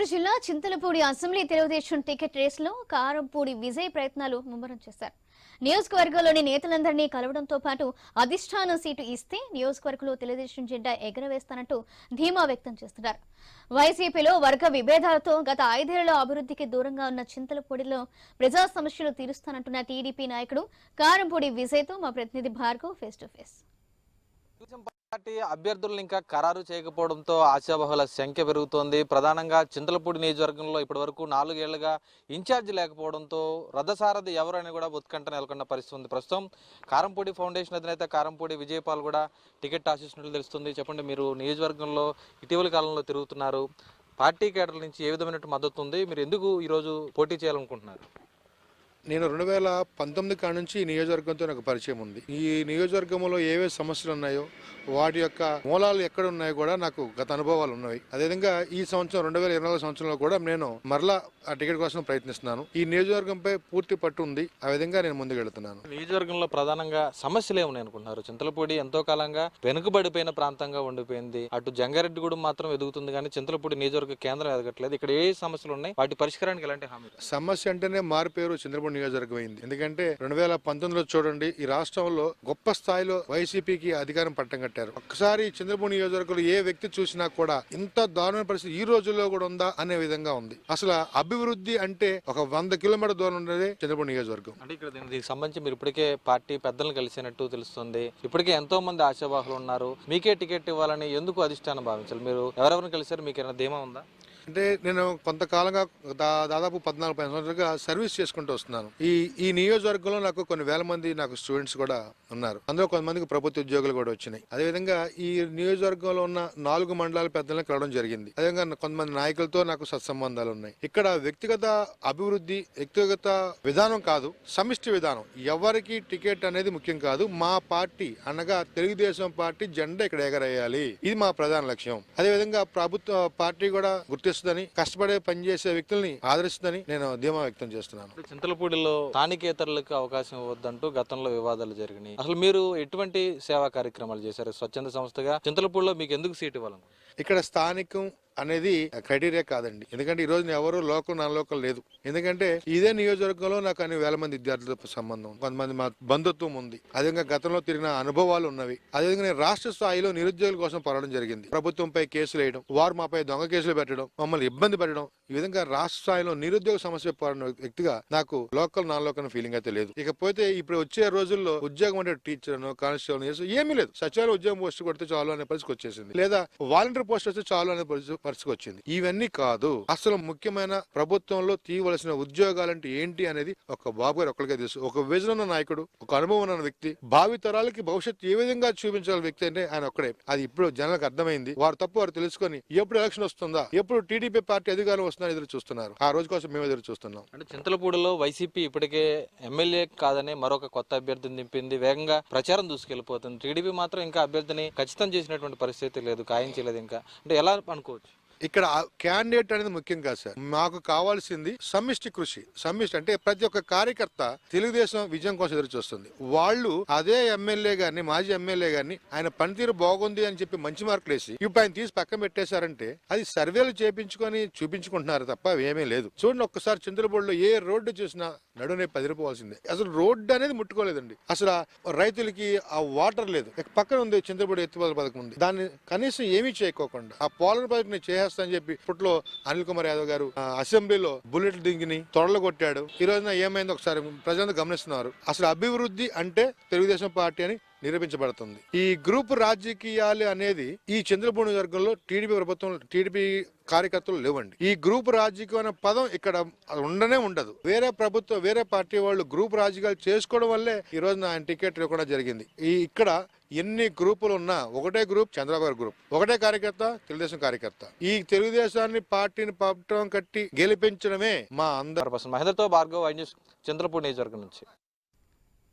గుంటూరు జిల్లా Chintalapudi assembly Telugu Desam ticket రేసులో కారంపూడి విజయ్ ప్రయత్నాలు ముమ్మరం చేశారు. నియోజకవర్గంలోని నేతలందరినీ కలవడంతో పాటు అధిష్టానం సీటు ఇస్తే నియోజకవర్గంలో తెలుగుదేశం జెండా ఎగరవేస్తానంటూ ధీమా వ్యక్తం చేస్తున్నారు. వైసీపీలో వర్గ విభేదాలతో గత ఐదేళ్ళలో అభివృద్ధికి దూరంగా ఉన్న చింతలపూడిలో ప్రజా సమస్యలు తీరుస్తానంటున్న టీడీపీ నాయకుడు కారంపూడి విజయ్తో మా ప్రతినిధి Bhargav face to face party అభ్యర్థులను ఇంకా ఖరారు చేయకపోవడంతో ఆశాబహుల సంఖ్య పెరుగుతోంది. ప్రధానంగా చింతలపూడి నియోజకవర్గంలో ఇప్పటి వరకు నాలుగేళ్ళుగా ఇన్ఛార్జ్ లేకపోవడంతో రథసారథి ఎవరని కూడా ఉత్కంఠ నెలకొన్న పరిస్థితి ఉంది. ప్రస్తుతం కారంపూడి ఫౌండేషన్ అధినేత కారంపూడి విజయపాల్ కూడా టికెట్ ఆశిస్తున్నట్లు తెలుస్తుంది. చెప్పండి మీరు నియోజకవర్గంలో ఇటీవల కాలంలో తిరుగుతున్నారు. పార్టీ కేడర్ల నుంచి ఏ విధమైన మద్దతు ఉంది? మీరు ఎందుకు ఈరోజు పోటీ చేయాలనుకుంటున్నారు? నేను రెండు వేల పంతొమ్మిది కాడ నుంచి ఈ నియోజకవర్గంతో నాకు పరిచయం ఉంది. ఈ నియోజకవర్గంలో ఏవే సమస్యలు ఉన్నాయో వాటి యొక్క మూలాలు ఎక్కడ ఉన్నాయో కూడా నాకు గత అనుభవాలు ఉన్నాయి అదేవిధంగా ఈ సంవత్సరం రెండు వేల ఇరవై నాలుగు సంవత్సరంలో కూడా నేను మరలా ఆ టికెట్ కోసం ప్రయత్నిస్తున్నాను. ఈ నియోజకవర్గంపై పూర్తి పట్టు ఉంది. ఆ విధంగా నేను ముందుకెళ్తున్నాను నియోజకవర్గంలో ప్రధానంగా సమస్యలు ఏమని అనుకుంటున్నారు? చింతలపూడి ఎంతో కాలంగా వెనుకబడిపోయిన ప్రాంతంగా ఉండిపోయింది. అటు జంగారెడ్డిగూడెం మాత్రం ఎదుగుతుంది కానీ చింతలపూడి నియోజకవర్గ కేంద్రం ఎదగట్లేదు. ఇక్కడ ఏ సమస్యలు ఉన్నాయి? వాటి పరిష్కారానికి ఎలాంటి హామీ సమస్య అంటేనే మారిపేరు చంద్రబాబు నియోజకవర్గం అయింది ఎందుకంటే రెండు వేల పంతొమ్మిదిలో చూడండి ఈ రాష్ట్రంలో గొప్ప స్థాయిలో వైసీపీకి అధికారం పట్టం కట్టారు. ఒక్కసారి చంద్రబాబు నియోజకవర్గంలో ఏ వ్యక్తి చూసినా కూడా ఇంత దారుణ పరిస్థితి ఈ రోజుల్లో కూడా ఉందా అనే విధంగా ఉంది. అసలు అభివృద్ధి అంటే ఒక వంద కిలోమీటర్ దూరం ఉండేదే చంద్రబాబు నియోజకవర్గం. అంటే ఇక్కడ దీనికి సంబంధించి మీరు ఇప్పటికే పార్టీ పెద్దలను కలిసినట్టు తెలుస్తుంది. ఇప్పటికే ఎంతో మంది ఆశావాహులు ఉన్నారు. మీకే టికెట్ ఇవ్వాలని ఎందుకు అధిష్టానం భావించాలి? మీరు ఎవరెవరిని కలిసారు మీకు ఏమైనా ధీమా ఉందా? అంటే నేను కొంతకాలంగా దా- దాదాపు పద్నాలుగు పదిహేను సంవత్సరాలుగా సర్వీస్ చేసుకుంటూ వస్తున్నాను. ఈ ఈ నియోజకవర్గంలో నాకు కొన్ని వేల మంది నాకు స్టూడెంట్స్ కూడా ఉన్నారు. అందులో కొంతమందికి ప్రభుత్వ ఉద్యోగులు కూడా వచ్చినాయి. అదేవిధంగా ఈ నియోజకవర్గంలో ఉన్న నాలుగు మండలాల పెద్దలను కలవడం జరిగింది. అదేవిధంగా కొంతమంది నాయకులతో నాకు సత్సంబంధాలు ఉన్నాయి. ఇక్కడ వ్యక్తిగత అభివృద్ధి వ్యక్తిగత విధానం కాదు సమిష్టి విధానం. ఎవరికి టికెట్ అనేది ముఖ్యం కాదు. మా పార్టీ అనగా తెలుగుదేశం పార్టీ జెండా ఇక్కడ ఎగరేయాలి. ఇది మా ప్రధాన లక్ష్యం. అదేవిధంగా ప్రభుత్వ పార్టీ కూడా గుర్తిస్తుందని కష్టపడే పనిచేసే వ్యక్తుల్ని ఆదరిస్తుందని నేను ధీమా వ్యక్తం చేస్తున్నాను. చింతలపూడిలో స్థానికేతరులకు అవకాశం ఇవ్వద్దంటూ గతంలో వివాదాలు జరిగినాయి. అసలు మీరు ఎటువంటి సేవా కార్యక్రమాలు చేశారు? స్వచ్ఛంద సంస్థగా చింతలపూడిలో మీకు ఎందుకు సీట్ ఇవ్వాలను ఇక్కడ స్థానికం అనేది క్రైటీరియా కాదండి. ఎందుకంటే ఈ రోజు ఎవరు లోకల్ నాన్ లోకల్ లేదు. ఎందుకంటే ఇదే నియోజకవర్గంలో నాకు అన్ని వేల మంది విద్యార్థులతో సంబంధం. కొంతమంది మా బంధుత్వం ఉంది. అదేవిధంగా గతంలో తిరిగిన అనుభవాలు ఉన్నవి. అదేవిధంగా నేను రాష్ట్ర స్థాయిలో నిరుద్యోగుల కోసం పడడం జరిగింది. ప్రభుత్వంపై కేసులు వేయడం వారు మాపై దొంగ కేసులు పెట్టడం మమ్మల్ని ఇబ్బంది పెట్టడం ఈ విధంగా రాష్ట్ర స్థాయిలో నిరుద్యోగ సమస్య పోరాడిన వ్యక్తిగా నాకు లోకల్ నాన్ లోకల్ ఫీలింగ్ అయితే లేదు. ఇకపోతే ఇప్పుడు వచ్చే రోజుల్లో ఉద్యోగం అంటే టీచర్ కానిస్టేబుల్ ఏమీ లేదు. సచివాలయ ఉద్యోగం పోస్ట్ కొడితే చాలు అనే పరిస్థితికి వచ్చేసింది. లేదా వాలంటీర్ పోస్ట్ వస్తే చాలు అనే పరిస్థితి పరిస్థితికి వచ్చింది. ఇవన్నీ కాదు. అసలు ముఖ్యమైన ప్రభుత్వంలో తీయవలసిన ఉద్యోగాలంటే ఏంటి అనేది ఒక బాబు గారు ఒక్కరికే తెలుసు. ఒక విజన్ ఉన్న నాయకుడు ఒక అనుభవం ఉన్న వ్యక్తి భావి తరాలకి భవిష్యత్తు ఏ విధంగా చూపించాలి వ్యక్తి అంటే ఆయన ఒక్కడే. అది ఇప్పుడు జనాలకు అర్థమైంది. వారు తప్పు వారు తెలుసుకొని ఎప్పుడు ఎలక్షన్ వస్తుందా ఎప్పుడు టీడీపీ పార్టీ అధికారం వస్తుందని ఎదురు చూస్తున్నారు. ఆ రోజు కోసం మేము ఎదురు చూస్తున్నాం. అంటే చింతలపూడిలో వైసీపీ ఇప్పటికే ఎమ్మెల్యే కాదని మరొక కొత్త అభ్యర్థిని దింపింది వేగంగా ప్రచారం దూసుకెళ్ళిపోతుంది టీడీపీ మాత్రం ఇంకా అభ్యర్థిని ఖచ్చితం చేసినటువంటి పరిస్థితి లేదు ఖాయం చేయలేదు ఇంకా. అంటే ఎలా అనుకోవచ్చు? ఇక్కడ క్యాండిడేట్ అనేది ముఖ్యం కాదు సార్. మాకు కావాల్సింది సమిష్టి కృషి. సమిష్టి అంటే ప్రతి ఒక్క కార్యకర్త తెలుగుదేశం విజయం కోసం ఎదురు చూస్తుంది. వాళ్ళు అదే ఎమ్మెల్యే గారిని మాజీ ఎమ్మెల్యే గారిని ఆయన పనితీరు బాగుంది అని చెప్పి మంచి మార్కులు వేసి ఇప్పుడు ఆయన తీసి పక్కన పెట్టేశారంటే అది సర్వేలు చేపించుకొని చూపించుకుంటున్నారు తప్ప ఏమీ లేదు. చూడండి ఒక్కసారి చంద్రబోడిలో ఏ రోడ్డు చూసినా నడునే పదిరిపోవాల్సిందే. అసలు రోడ్డు అనేది ముట్టుకోలేదండి. అసలు రైతులకి ఆ వాటర్ లేదు. పక్కన ఉంది చంద్రబోడి ఎత్తుబడి పథకం ఉంది. దాన్ని కనీసం ఏమీ చేయకోకుండా ఆ పోలర్ పథకం చేయాలి చేస్తా అని చెప్పి ఇప్పట్లో అనిల్ కుమార్ యాదవ్ గారు అసెంబ్లీలో బుల్లెట్ దింగిని తొడలు కొట్టాడు ఈ రోజున ఏమైంది ఒకసారి ప్రజలందరూ గమనిస్తున్నారు. అసలు అభివృద్ధి అంటే తెలుగుదేశం పార్టీ అని నిరూపించబడుతుంది. ఈ గ్రూప్ రాజకీయాలు అనేది ఈ చంద్రబాబు వర్గంలో టీడీపీ ప్రభుత్వం టీడీపీ కార్యకర్తలు లేవండి. ఈ గ్రూప్ రాజకీయం అనే పదం ఇక్కడ ఉండనే ఉండదు. వేరే ప్రభుత్వం వేరే పార్టీ వాళ్ళు గ్రూప్ రాజకీయాలు చేసుకోవడం వల్లే ఈ రోజున ఆయన టికెట్ ఇవ్వకుండా జరిగింది. ఈ ఇక్కడ ఎన్ని గ్రూపులు ఉన్నా ఒకటే గ్రూప్ చంద్రబాబు గ్రూప్. ఒకటే కార్యకర్త తెలుగుదేశం కార్యకర్త. ఈ తెలుగుదేశాన్ని పార్టీని పట్టడం కట్టి గెలిపించడమే మా అందరూ మహిళతో మహేంద్రతో భార్గవ్ న్యూస్ నియోజకవర్గం నుంచి.